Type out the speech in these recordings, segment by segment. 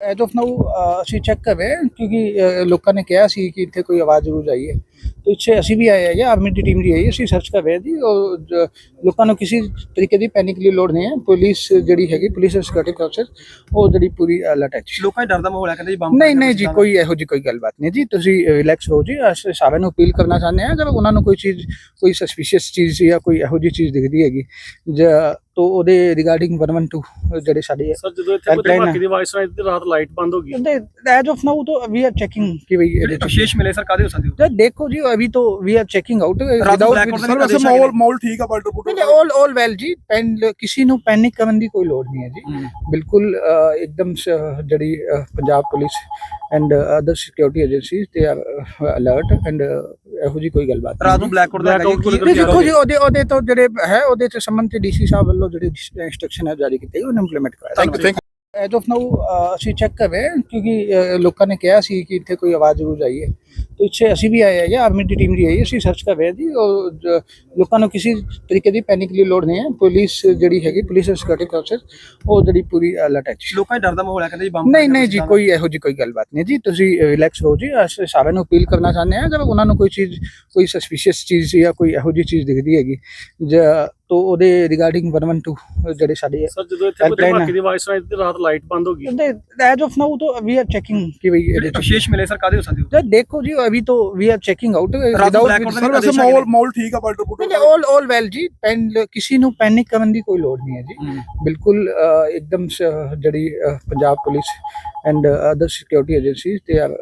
As of now ਅਸੀਂ check ਕਰ ਰਹੇ ਹਾਂ ਕਿਉਂਕਿ ਲੋਕਾਂ ਨੇ ਕਿਹਾ ਸੀ ਕਿ ਇੱਥੇ ਕੋਈ ਆਵਾਜ਼ ਜ਼ਰੂਰ ਆਈ ਹੈ। ਤੇ ਇੱਥੇ ਅਸੀਂ ਵੀ ਆਏ ਹਾਂ ਆਰਮੀ ਦੀ ਟੀਮ ਵੀ ਆਈ ਅਸੀਂ ਸਰਚ ਕਰ ਰਹੇ ਜੀ। ਔਰ ਲੋਕਾਂ ਨੂੰ ਕਿਸੇ ਤਰੀਕੇ ਦੀ ਪੈਨਿਕ ਦੀ ਲੋੜ ਨਹੀਂ ਹੈ। ਪੁਲਿਸ ਜਿਹੜੀ ਹੈਗੀ ਪੁਲਿਸ ਸਿਕਿਉਰਿਟੀ ਫੋਰਸਸ ਉਹ ਜਿਹੜੀ ਪੂਰੀ ਅਲਰਟ ਹੈ। ਲੋਕਾਂ 'ਚ ਡਰ ਦਾ ਮਾਹੌਲ ਹੈ ਕਹਿੰਦੇ ਜੀ ਬੰਬ ਨਹੀਂ ਨਹੀਂ ਜੀ ਕੋਈ ਇਹੋ ਜੀ ਕੋਈ ਗੱਲਬਾਤ ਨਹੀਂ ਜੀ। ਤੁਸੀਂ ਰਿਲੈਕਸ ਹੋ ਜੀ। ਅਸੀਂ ਸਾਰਿਆਂ ਨੂੰ ਅਪੀਲ ਕਰਨਾ ਚਾਹੁੰਦੇ ਹਾਂ। ਅਗਰ ਉਹਨਾਂ ਨੂੰ ਕੋਈ ਚੀਜ਼ ਕੋਈ ਸਸਪੀਸ਼ੀਅਸ ਚੀਜ਼ ਜਾਂ ਕੋਈ ਇਹੋ ਜੀ ਚੀਜ਼ ਦਿਖਦੀ ਹੈਗੀ ਜਾਂ ਤੋ ਉਹਦੇ ਰਿਗਾਰਡਿੰਗ 112 ਜਿਹੜੇ ਸਾਡੇ ਸਰ ਜਦੋਂ ਇੱਥੇ ਕੋਈ ਦੀ ਆਵਾਜ਼ ਸੁਣਾਈ ਤੇ ਰਾਤ ਲਾਈਟ ਬੰਦ ਹੋ ਗਈ। ਐਜ ਆਫ ਨਾਊ ਤੋਂ ਵੀ ਆਰ ਚੈਕਿੰਗ ਕਿ ਭਈ ਇਹਦੇ ਵਿਸ਼ੇਸ਼ ਮਿਲੇ ਸਰ ਕਾਦੇ ਹੋ ਸਕਦੇ ਹੋ? ਜਦ ਦੇਖੋ ਜੀ ਅਭੀ ਤੋਂ we are checking out without sir ਵੈਸੇ ਮਾਹੌਲ ਮਾਹੌਲ ਠੀਕ ਆ ਬਲਟ ਰਿਪੋਰਟ ਨਹੀਂ ਆਲ ਆਲ ਵੈਲ ਜੀ ਪੈਨ ਕਿਸੇ ਨੂੰ ਪੈਨਿਕ ਕਰਨ ਦੀ ਕੋਈ ਲੋੜ ਨਹੀਂ ਹੈ ਜੀ। ਬਿਲਕੁਲ ਇੱਕਦਮ ਜਿਹੜੀ Punjab police and other security agencies ਦੇ ਆਰ ਅਲਰਟ ਐਂਡ ਇਹੋ ਜੀ ਕੋਈ ਗੱਲਬਾਤ ਰਾਤ ਨੂੰ ਬਲੈਕ ਆਊਟ ਦਾ ਹੈਗਾ ਦੇਖੋ ਜੀ ਉਹਦੇ ਉਹਦੇ ਤੋਂ ਜਿਹੜੇ ਹੈ ਉਹਦੇ ਚ ਸੰਬੰਧ ਤੇ ਡੀਸੀ ਸਾਹਿਬ ਵੱਲੋਂ ਜਿਹੜੇ ਇੰਸਟਰਕਸ਼ਨ ਹੈ ਜਾਰੀ ਕੀਤੇ ਉਹਨੂੰ ਇੰਪਲੀਮੈਂਟ ਕਰਾਇਆ thank you thank as of now ਅਸੀਂ ਚੈੱਕ ਕਰ ਰਹੇ ਹਾਂ ਕਿਉਂਕਿ ਲੋਕਾਂ ਨੇ ਕਿਹਾ ਸੀ ਕਿ ਇੱਥੇ ਕੋਈ ਆਵਾਜ਼ ਜ਼ਰੂਰ ਆਈ ਹੈ। ਤੇ ਇੱਥੇ ਅਸੀਂ ਵੀ ਆਏ ਹਾਂ ਆਰਮੀ ਦੀ ਟੀਮ ਵੀ ਆਈ ਹੈ ਅਸੀਂ ਸਰਚ ਕਰ ਰਹੇ ਹਾਂ ਜੀ। ਜ- ਲੋਕਾਂ ਨੂੰ ਕਿਸੇ ਤਰੀਕੇ ਦੀ ਪੈਨਿਕ ਦੀ ਲੋੜ ਨਹੀਂ ਹੈ। ਪੁਲਿਸ ਜਿਹੜੀ ਹੈਗੀ ਪੁਲਿਸ ਸਿਕਿਉਰਿਟੀ ਫੋਰਸਸ ਉਹ ਜਿਹੜੀ ਪੂਰੀ ਅਲਰਟ ਹੈ ਜੀ। ਲੋਕਾਂ 'ਚ ਡਰ ਦਾ ਮਾਹੌਲ ਹੈ ਕਹਿੰਦੇ ਜੀ ਬੰਬ ਨਹੀਂ ਨਹੀਂ ਜੀ ਕੋਈ ਇਹੋ ਜੀ ਕੋਈ ਗੱਲਬਾਤ ਨਹੀਂ ਜੀ। ਤੁਸੀਂ ਰਿਲੈਕਸ ਹੋ ਜੀ। ਅਸੀਂ ਸਾਰਿਆਂ ਨੂੰ ਅਪੀਲ ਕਰਨਾ ਚਾਹੁੰਦੇ ਹਾਂ। ਅਗਰ ਉਹਨਾਂ ਨੂੰ ਕੋਈ ਚੀਜ਼ ਕੋਈ ਸਸਪੀਸ਼ੀਅਸ ਚੀਜ਼ ਜਾਂ ਕੋਈ ਇਹੋ ਜੀ ਚੀਜ਼ ਦਿਖਦੀ ਹੈਗੀ ਜਾਂ ਤਾਂ ਉਹਦੇ ਰਿਗਾਰਡਿੰਗ 112 ਜਿਹੜੇ ਸਾਡੇ ਸਰ ਜਦੋਂ ਇੱਥੇ ਕੋਈ Helpline ਧਮਾਕੇ ਦੀ ਆਵਾਜ਼ ਸੁਣਾਈ ਤੇ ਰਾਤ ਲਾਈਟ ਬੰਦ ਹੋ ਗਈ ਉਹਦੇ ਐਜ ਆਫ ਨਾਓ ਤਾਂ ਵੀ ਆਰ ਚੈਕਿੰਗ ਕਿ ਵੀ ਇਹਦੇ ਜਿਹੜੇ ਚ ਵਿਸ਼ੇਸ਼ ਮਿਲੇ ਸਰ ਕਾਦੇ ਹੋ ਸਕਦੇ ਹੋ तो देखो जी अभी तो वी आर चेकिंग आउट रात को blackout ਸਰ ਵੈਸੇ ਮਾਹੌਲ ਮਾਹੌਲ ਠੀਕ ਆ ਬਾਰਡਰ ਪੁੱਟ ऑल ऑल वेल जी ਪੈਨ ਕਿਸੇ ਨੂੰ ਪੈਨਿਕ ਕਰਨ ਦੀ ਕੋਈ ਲੋੜ ਨਹੀਂ ਹੈ ਜੀ ਬਿਲਕੁਲ ਅ, ਇੱਕਦਮ ਸ- ਜਿਹੜੀ ਅ, Punjab police and other security agencies they are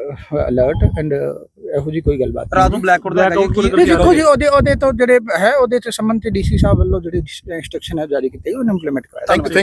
alert and ਇਹੋ ਜੀ ਕੋਈ ਗੱਲਬਾਤ ਨਹੀਂ ਰਾਤ ਨੂੰ ਬਲੈਕ ਆਊਟ ਦਾ ਹੈਗਾ Blackout ਜੀ ਨਹੀਂ, ਦੇਖੋ ਜੀ ਉਹਦੇ ਉਹਦੇ ਤੋਂ ਜਿਹੜੇ ਹੈ ਉਹਦੇ ਚ ਸੰਬੰਧ ਤੇ ਡੀਸੀ ਸਾਹਿਬ ਵੱਲੋਂ ਜਿਹੜੇ ਇੰਸਟਰਕਸ਼ਨ ਹੈ ਜਾਰੀ ਗਈ ਉਹਨੂੰ ਇੰਪਲੀਮੈਂਟ ਕਰਾਇਆ ਥੈਂਕ ਯੂ